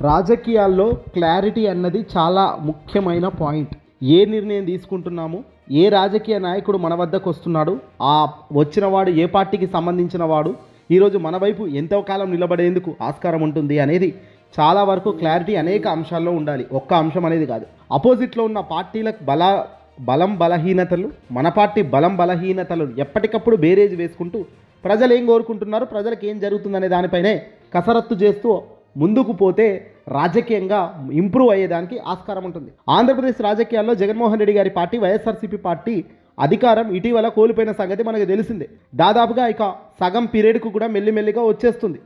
రాజకీయాల్లో క్లారిటీ అన్నది చాలా ముఖ్యమైన పాయింట్. ఏ నిర్ణయం తీసుకుంటున్నాము? ఏ రాజకీయ నాయకుడు మన వద్దకు వస్తున్నాడు? ఆ వచ్చిన వాడు ఏ పార్టీకి సంబంధించిన వాడు? ఈరోజు మన వైపు ఎంతో కాలం నిలబడేందుకు ఆస్కారం ఉంటుంది అనేది చాలా వరకు క్లారిటీ అనేక అంశాల్లో ఉండాలి. ఒక్క అంశం అనేది కాదు. అపోజిట్లో ఉన్న పార్టీలకు బల బలం బలహీనతలు మన పార్టీ బలం బలహీనతలు ఎప్పటికప్పుడు బేరేజ్ వేసుకుంటూ ప్రజలు ఏం కోరుకుంటున్నారు? ప్రజలకు ఏం జరుగుతుందనే దానిపైనే కసరత్తు చేస్తూ ముందుకు పోతే రాజకీయంగా ఇంప్రూవ్ అయ్యేదానికి ఆస్కారం ఉంటుంది. ఆంధ్రప్రదేశ్ రాజకీయాల్లో జగన్మోహన్ రెడ్డి గారి పార్టీ వైఎస్ఆర్సీపీ పార్టీ అధికారం ఇటీవల కోల్పోయిన సంగతి మనకు తెలిసిందే. దాదాపుగా ఇక సగం పీరియడ్కు కూడా మెల్లిమెల్లిగా వచ్చేస్తుంది.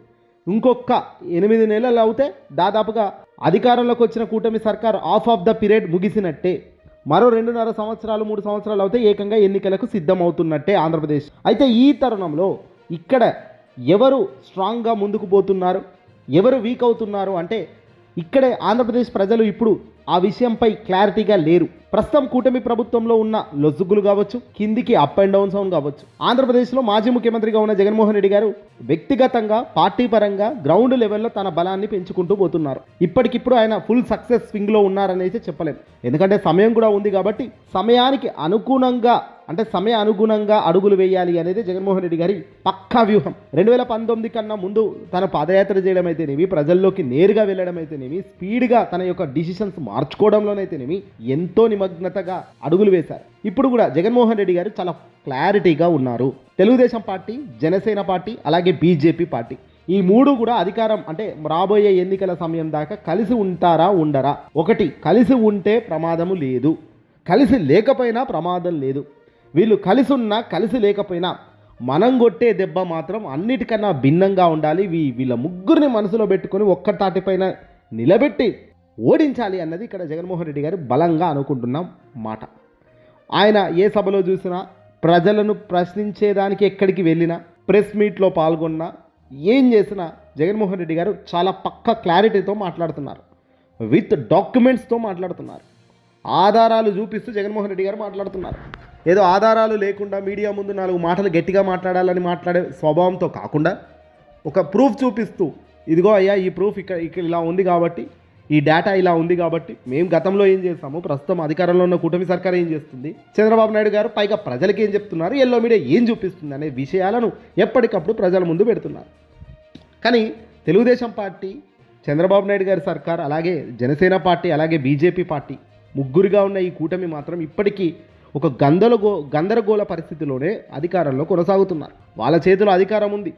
ఇంకొక ఎనిమిది నెలలు అవుతే దాదాపుగా అధికారంలోకి వచ్చిన కూటమి సర్కార్ ఆఫ్ ఆఫ్ ద పీరియడ్ ముగిసినట్టే. మరో రెండున్నర సంవత్సరాలు మూడు సంవత్సరాలు అవుతే ఏకంగా ఎన్నికలకు సిద్ధమవుతున్నట్టే ఆంధ్రప్రదేశ్. అయితే ఈ తరుణంలో ఇక్కడ ఎవరు స్ట్రాంగ్గా ముందుకు పోతున్నారు? ఎవరు వీక్ అవుతున్నారు అంటే ఇక్కడే ఆంధ్రప్రదేశ్ ప్రజలు ఇప్పుడు ఆ విషయంపై క్లారిటీగా లేరు. ప్రస్తుతం కూటమి ప్రభుత్వంలో ఉన్న లొసుగులు కావచ్చు కిందికి అప్ అండ్ డౌన్ సౌండ్ కావచ్చు. ఆంధ్రప్రదేశ్లో మాజీ ముఖ్యమంత్రిగా ఉన్న జగన్మోహన్ రెడ్డి గారు వ్యక్తిగతంగా పార్టీ పరంగా గ్రౌండ్ లెవెల్లో తన బలాన్ని పెంచుకుంటూ పోతున్నారు. ఇప్పటికిప్పుడు ఆయన ఫుల్ సక్సెస్ స్వింగ్లో ఉన్నారనేసి చెప్పలేము చెప్పలేం. ఎందుకంటే సమయం కూడా ఉంది కాబట్టి సమయానికి అనుగుణంగా అంటే సమయ అనుగుణంగా అడుగులు వేయాలి అనేది జగన్మోహన్ రెడ్డి గారి పక్కా వ్యూహం. రెండు వేల పంతొమ్మిది కన్నా ముందు తన పాదయాత్ర చేయడం అయితేనేమి ప్రజల్లోకి నేరుగా వెళ్ళడం అయితేనేమి స్పీడ్గా తన యొక్క డిసిషన్స్ మార్చుకోవడంలోనైతేనేమి ఎంతో నిమగ్నతగా అడుగులు వేశారు. ఇప్పుడు కూడా జగన్మోహన్ రెడ్డి గారు చాలా క్లారిటీగా ఉన్నారు. తెలుగుదేశం పార్టీ జనసేన పార్టీ అలాగే బీజేపీ పార్టీ. ఈ మూడు కూడా అధికారం అంటే రాబోయే ఎన్నికల సమయం దాకా కలిసి ఉంటారా ఉండరా? ఒకటి కలిసి ఉంటే ప్రమాదము లేదు. కలిసి లేకపోయినా ప్రమాదం లేదు. వీళ్ళు కలిసి ఉన్నా కలిసి లేకపోయినా మనం కొట్టే దెబ్బ మాత్రం అన్నిటికన్నా భిన్నంగా ఉండాలి. వీ వీళ్ళ ముగ్గురిని మనసులో పెట్టుకొని ఒక్కటాటిపైన నిలబెట్టి ఓడించాలి అన్నది ఇక్కడ జగన్మోహన్ రెడ్డి గారు బలంగా అనుకుంటున్నాం మాట. ఆయన ఏ సభలో చూసినా ప్రజలను ప్రశ్నించేదానికి ఎక్కడికి వెళ్ళినా ప్రెస్ మీట్లో పాల్గొన్నా ఏం చేసినా జగన్మోహన్ రెడ్డి గారు చాలా పక్క క్లారిటీతో మాట్లాడుతున్నారు. విత్ డాక్యుమెంట్స్తో మాట్లాడుతున్నారు. ఆధారాలు చూపిస్తూ జగన్మోహన్ రెడ్డి గారు మాట్లాడుతున్నారు. ఏదో ఆధారాలు లేకుండా మీడియా ముందు నాలుగు మాటలు గట్టిగా మాట్లాడాలని మాట్లాడే స్వభావంతో కాకుండా ఒక ప్రూఫ్ చూపిస్తూ ఇదిగో అయ్యా ఈ ప్రూఫ్ ఇక్కడ ఇక్కడ ఇలా ఉంది కాబట్టి ఈ డేటా ఇలా ఉంది కాబట్టి మేము గతంలో ఏం చేస్తాము ప్రస్తుతం అధికారంలో ఉన్న కూటమి సర్కార్ ఏం చేస్తుంది? చంద్రబాబు నాయుడు గారు పైగా ప్రజలకు ఏం చెప్తున్నారు? ఎల్లో మీడియా ఏం చూపిస్తుంది అనే విషయాలను ఎప్పటికప్పుడు ప్రజల ముందు పెడుతున్నారు. కానీ తెలుగుదేశం పార్టీ చంద్రబాబు నాయుడు గారి సర్కార్ అలాగే జనసేన పార్టీ అలాగే బీజేపీ పార్టీ ముగ్గురుగా ఉన్న ఈ కూటమి మాత్రం ఇప్పటికీ ఒక గందరగో గందరగోళ పరిస్థితిలోనే అధికారంలో కొనసాగుతున్నారు. వాళ్ళ చేతిలో అధికారం ఉంది.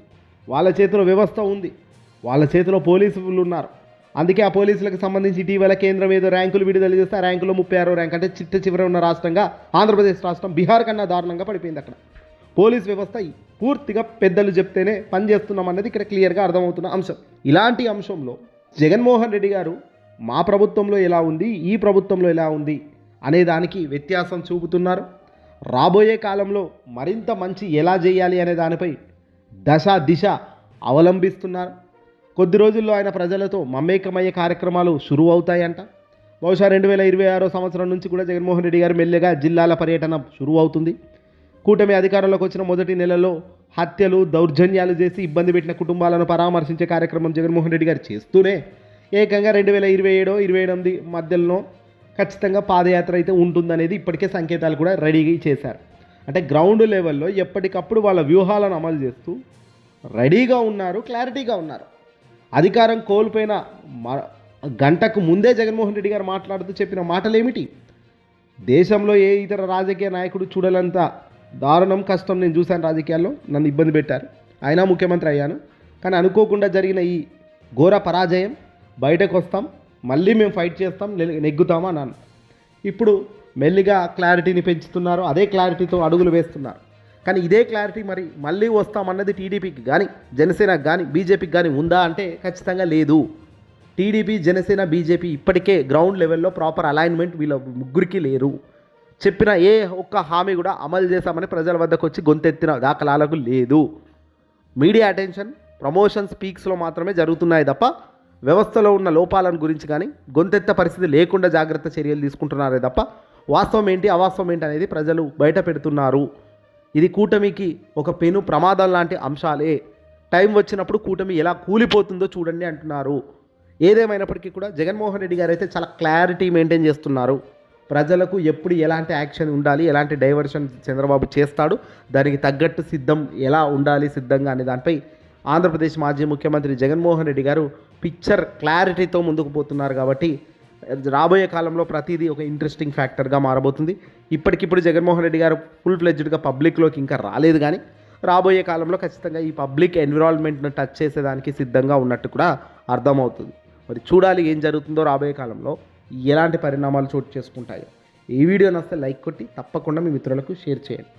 వాళ్ళ చేతిలో వ్యవస్థ ఉంది. వాళ్ళ చేతిలో పోలీసులు ఉన్నారు. అందుకే ఆ పోలీసులకు సంబంధించి ఇటీవల కేంద్రం ఏదో ర్యాంకులు విడుదల చేస్తే ఆ ర్యాంకులో ముప్పై ఆరో ర్యాంక్ అంటే చిట్ట చివర ఉన్న రాష్ట్రంగా ఆంధ్రప్రదేశ్ రాష్ట్రం బీహార్ కన్నా దారుణంగా పడిపోయింది అక్కడ. పోలీస్ వ్యవస్థ పూర్తిగా పెద్దలు చెప్తేనే పనిచేస్తున్నాం అన్నది ఇక్కడ క్లియర్గా అర్థమవుతున్న అంశం. ఇలాంటి అంశంలో జగన్మోహన్ రెడ్డి గారు మా ప్రభుత్వంలో ఎలా ఉంది? ఈ ప్రభుత్వంలో ఎలా ఉంది? అనే దానికి వ్యత్యాసం చూపుతున్నారు. రాబోయే కాలంలో మరింత మంచి ఎలా చేయాలి అనే దానిపై దశ దిశ అవలంబిస్తున్నారు. కొద్ది రోజుల్లో ఆయన ప్రజలతో మమేకమయ్యే కార్యక్రమాలు షురువు అవుతాయంట. బహుశా రెండు వేల ఇరవై ఆరో సంవత్సరం నుంచి కూడా జగన్మోహన్ రెడ్డి గారు మెల్లగా జిల్లాల పర్యటన షురువు అవుతుంది. కూటమి అధికారంలోకి వచ్చిన మొదటి నెలలో హత్యలు దౌర్జన్యాలు చేసి ఇబ్బంది పెట్టిన కుటుంబాలను పరామర్శించే కార్యక్రమం జగన్మోహన్ రెడ్డి గారు చేస్తూనే ఏకంగా రెండు వేల ఇరవై ఏడో ఇరవై ఎనిమిది మధ్యలో ఖచ్చితంగా పాదయాత్ర అయితే ఉంటుందనేది ఇప్పటికే సంకేతాలు కూడా రెడీ చేశారు. అంటే గ్రౌండ్ లెవెల్లో ఎప్పటికప్పుడు వాళ్ళ వ్యూహాలను అమలు చేస్తూ రెడీగా ఉన్నారు క్లారిటీగా ఉన్నారు. అధికారం కోల్పోయిన మ- గంటకు ముందే జగన్మోహన్ రెడ్డి గారు మాట్లాడుతూ చెప్పిన మాటలు ఏమిటి దేశంలో ఏ ఇతర రాజకీయ నాయకుడు చూడలంత దారుణం కష్టం నేను చూశాను రాజకీయాల్లో. నన్ను ఇబ్బంది పెట్టారు. అయినా ముఖ్యమంత్రి అయ్యాను. కానీ అనుకోకుండా జరిగిన ఈ ఘోర పరాజయం బయటకు వస్తాం మళ్ళీ మేము ఫైట్ చేస్తాం నెగ్గుతామా? అన్నాను ఇప్పుడు మెల్లిగా క్లారిటీని పెంచుతున్నారు. అదే క్లారిటీతో అడుగులు వేస్తున్నారు. కానీ ఇదే క్లారిటీ మరి మళ్ళీ వస్తామన్నది టీడీపీకి కానీ జనసేనకు కానీ బీజేపీకి కానీ ఉందా అంటే ఖచ్చితంగా లేదు. టీడీపీ జనసేన బీజేపీ ఇప్పటికే గ్రౌండ్ లెవెల్లో ప్రాపర్ అలైన్మెంట్ వీళ్ళ ముగ్గురికి లేరు. చెప్పిన ఏ ఒక్క హామీ కూడా అమలు చేశామని ప్రజల వద్దకు వచ్చి గొంతెత్తిన దాఖలాలకు లేదు. మీడియా అటెన్షన్ ప్రమోషన్ స్పీక్స్లో మాత్రమే జరుగుతున్నాయి తప్ప వ్యవస్థలో ఉన్న లోపాలను గురించి కానీ గొంతెత్త పరిస్థితి లేకుండా జాగ్రత్త చర్యలు తీసుకుంటున్నారే తప్ప వాస్తవం ఏంటి అవాస్తవం ఏంటి అనేది ప్రజలు బయట పెడుతున్నారు. ఇది కూటమికి ఒక పెను ప్రమాదం లాంటి అంశాలే. టైం వచ్చినప్పుడు కూటమి ఎలా కూలిపోతుందో చూడండి అంటున్నారు. ఏదేమైనప్పటికీ కూడా జగన్మోహన్ రెడ్డి గారు అయితే చాలా క్లారిటీ మెయింటైన్ చేస్తున్నారు. ప్రజలకు ఎప్పుడు ఎలాంటి యాక్షన్ ఉండాలి ఎలాంటి డైవర్షన్ చంద్రబాబు చేస్తాడు దానికి తగ్గట్టు సిద్ధం ఎలా ఉండాలి సిద్ధంగా అనే దానిపై ఆంధ్రప్రదేశ్ మాజీ ముఖ్యమంత్రి జగన్మోహన్ రెడ్డి గారు పిక్చర్ క్లారిటీతో ముందుకు పోతున్నారు కాబట్టి రాబోయే కాలంలో ప్రతిదీ ఒక ఇంట్రెస్టింగ్ ఫ్యాక్టర్గా మారబోతుంది. ఇప్పటికిప్పుడు జగన్మోహన్ రెడ్డి గారు ఫుల్ ఫ్లెడ్జ్డ్గా పబ్లిక్లోకి ఇంకా రాలేదు కానీ రాబోయే కాలంలో ఖచ్చితంగా ఈ పబ్లిక్ ఎన్విరాన్మెంట్ను టచ్ చేసేదానికి సిద్ధంగా ఉన్నట్టు కూడా అర్థమవుతుంది. మరి చూడాలి ఏం జరుగుతుందో రాబోయే కాలంలో ఎలాంటి పరిణామాలు చోటు చేసుకుంటాయో. ఈ వీడియో నస్తే లైక్ కొట్టి తప్పకుండా మీ మిత్రులకు షేర్ చేయండి.